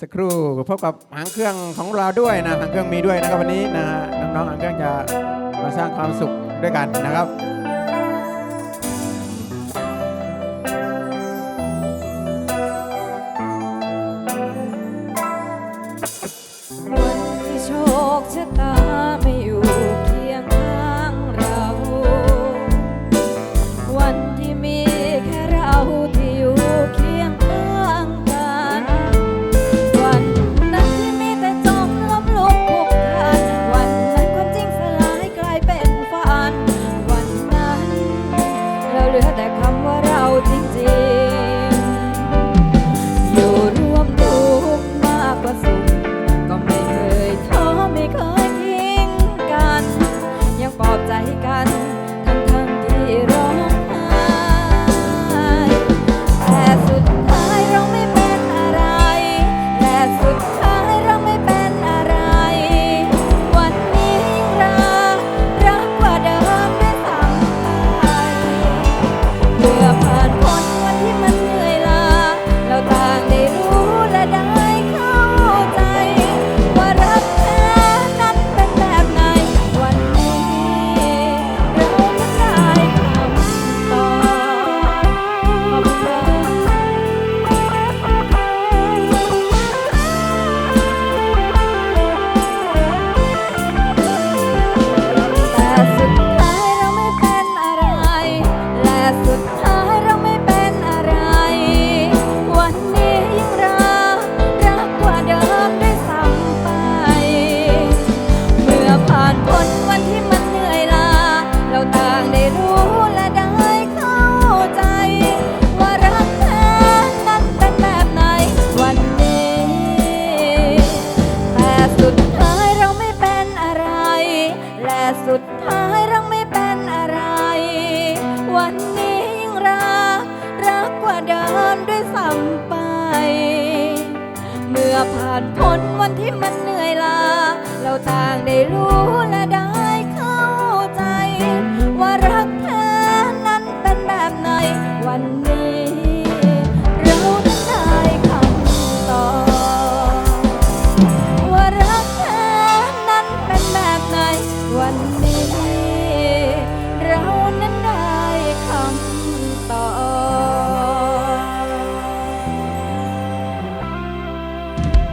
สักครู่พบกับหางเครื่องของเราด้วยนะหางเครื่องมีด้วยนะครับวันนี้นะฮะน้องๆหางเครื่องจะมาสร้างความสุขด้วยกันนะครับ วันที่มันเหนื่อยล้าเราต่างได้รู้และได้เข้าใจ ว่ารักแท้นั้นเป็นแบบไหนวันนี้ เราได้คำตอบว่ารักแท้นั้นเป็นแบบไหนวันนี้ เรานั้นได้คำตอบ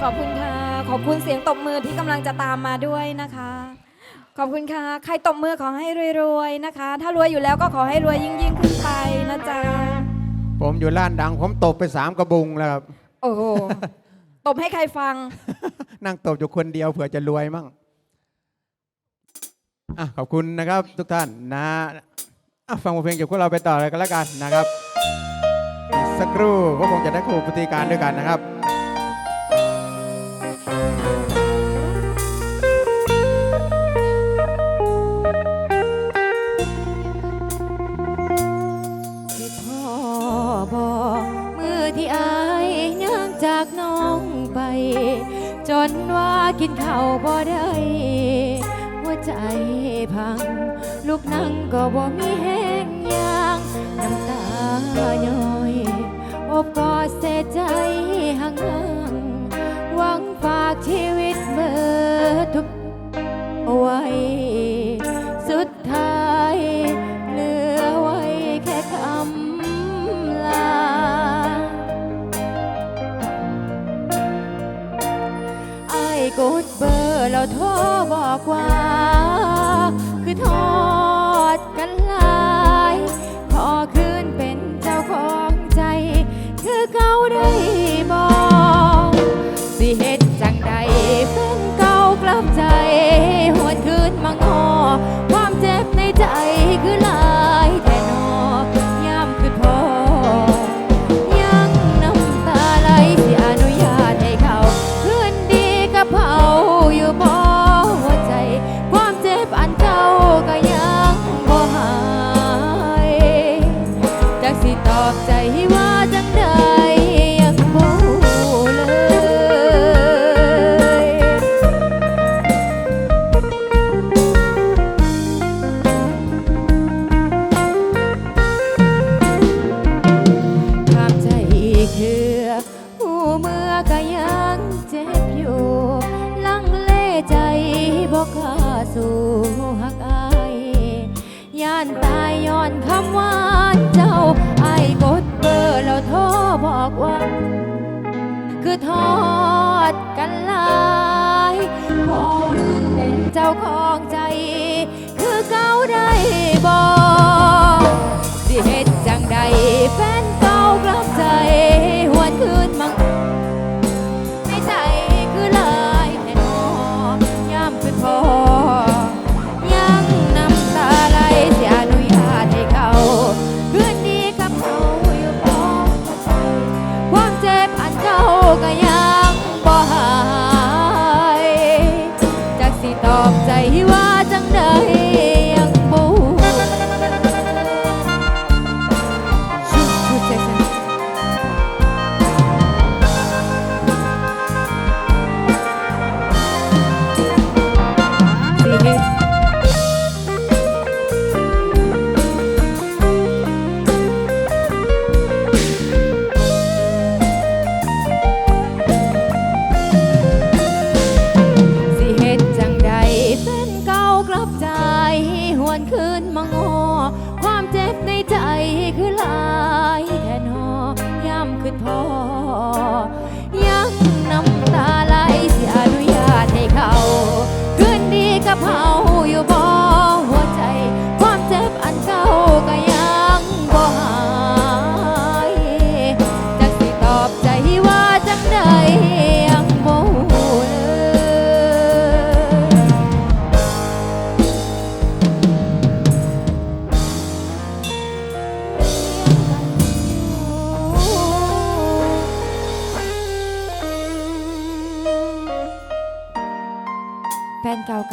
ขอบคุณค่ะ ขอบคุณเสียงตบมือที่กำลังจะตามมาด้วยนะคะ ขอบคุณค่ะ ใครตบมือขอให้รวยๆนะคะ ถ้ารวยอยู่แล้วก็ขอให้รวยยิ่งๆขึ้นไปนะจ๊ะ ผมอยู่ร้านดัง ผมตบไปสามกระบุงแล้วครับ โอ้โห ตบให้ใครฟัง นั่งตบอยู่คนเดียวเผื่อจะรวยมั่งอะขอบคุณนะครับทุกท่านนะอะฟังบทเพลงจากพวกเราไปต่อเลยกันแล้วกันนะครับอีกสักครู่ก็คงจะได้คู่ปฏิการด้วยกันนะครับ นข้าวบ่ได้หัวใจพัง ลูกนั่งก็บ่มีแห้งยางน้ำตาย้อยอบกอดเสียใจห่างๆหวังฝากชีวิตเบิดทุกเอ ดกันหลายพอเป็นเจ้าของใจ คือเก่าได้บอกสิเหตุจังใดแฟนเก่ากลับ หวนคืนมางอ ความเจ็บในใจคือลายแทนอย่ำคือพอยังน้ำตาไหลสิอนุญาตให้เขา คืนดีกับเขาอยู่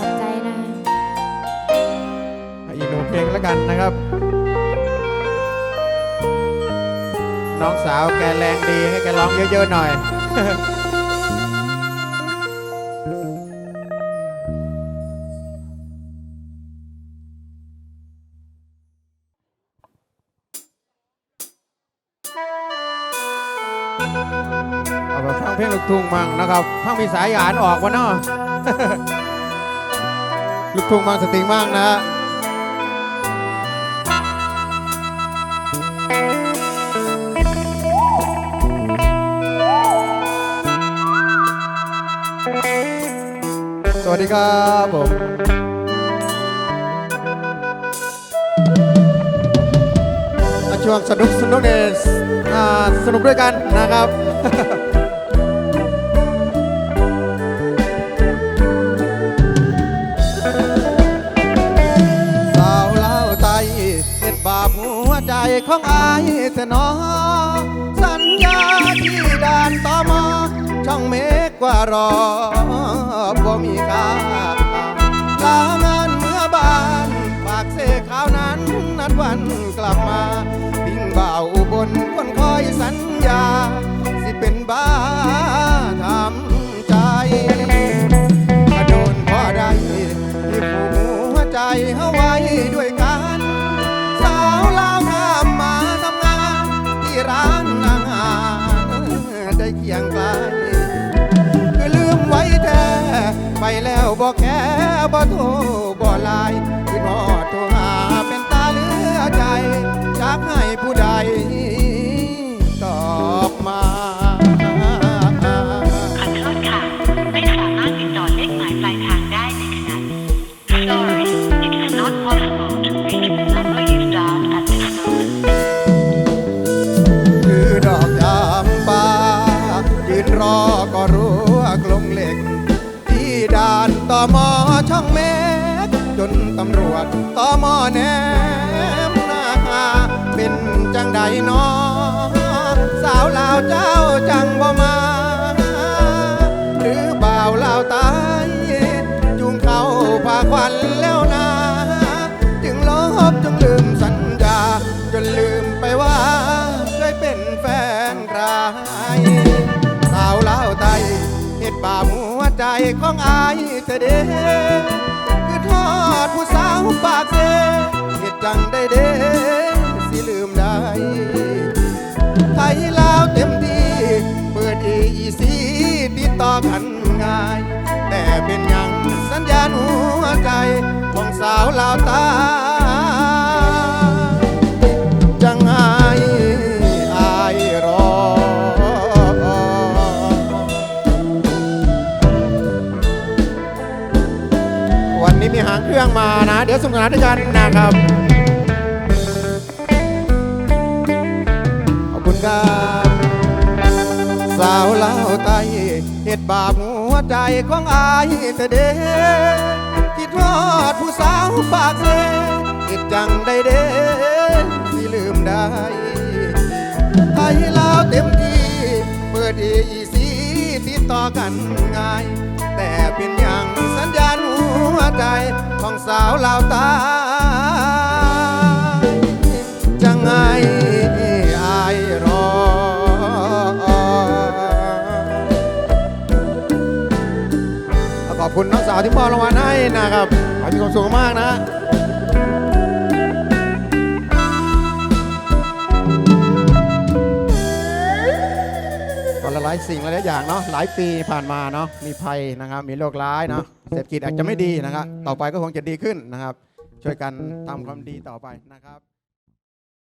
นใจนะอีกหนึ่งเพลงแล้วกันนะครับ น้องสาวแกแรงดีให้แกร้องเยอะๆหน่อย เอาแบบฟังเพลงลูกทุ่งมั่งนะครับฟังมีสายหยานออกวะเนาะ ลูกทุ่งมั่งสติงมั่งนะฮะสวัสดีครับผมอะช่วงสนุกสนุกเนี่ยอ่าสนุกด้วยกันนะครับ ใจของอายเสนอ สัญญาที่ด่านต่อมอช่องเมฆกว่ารอบ่มีคาลางานเมื่อบานฝากเสกข่าวนั้น นัดวันกลับมาปิ้งบ่าวอุบนคนคอยสัญญา สิเป็นบ้า ไปแล้วบอกแค่บ่โทรบ่ไลน์คือหอดโทรหาเป็นตาเหลือใจจากให้ผู้ใดตอบมาขอโทษค่ะ ไม่สามารถติดต่อเลขหมายปลายทางได้ในขณะนี้ Sorry it is not possible to reach the number you dialed at this moment คือดอกยามบายืนรอก็รู้ว่ากลงเหล็กที่ด่าน ต่อมอช่องเมกจนตำรวจต่อมอแนมหน้าเป็นจังใดนอสาวลาวเจ้าจังบ่มา หรือบ่าวลาวตายจุงเขาพาควัน ของอายเธอเด้คือทอดผู้สาวปากเซเหตุจังได้เด้สิลืมได้ ไทยลาวเต็มที่ เปิดอีซีติดต่อกันง่าย แต่เป็นยังสัญญาณหัวใจ ของสาวลาวตา เครื่องมานะ เดี๋ยวสนุกสนานด้วยกันนะครับ ขอบคุณครับสาวเล่าวไตเหตุบาปหัวใจของอายแต่เดคิดทอดผู้สาวปากเซเหตุจังได้เด้ที่ลืมได้ไทยลาวเต็มที่ เปิดอีสีติดต่อกันง่าย แต่เป็นอย่างสัญญาณ หัวใจของสาวลาวตาจะไงอายรอ ขอบคุณน้องสาวที่มอบรางวัลให้นะครับขอให้มีความสุขมากนะก็หลายสิ่งหลายอย่างเนาะหลายปีผ่านมาเนาะมีภัยนะครับมีโรคร้ายเนาะ เศรษฐกิจอาจจะไม่ดีนะครับ ต่อไปก็คงจะดีขึ้นนะครับ ช่วยกันทำความดีต่อไปนะครับ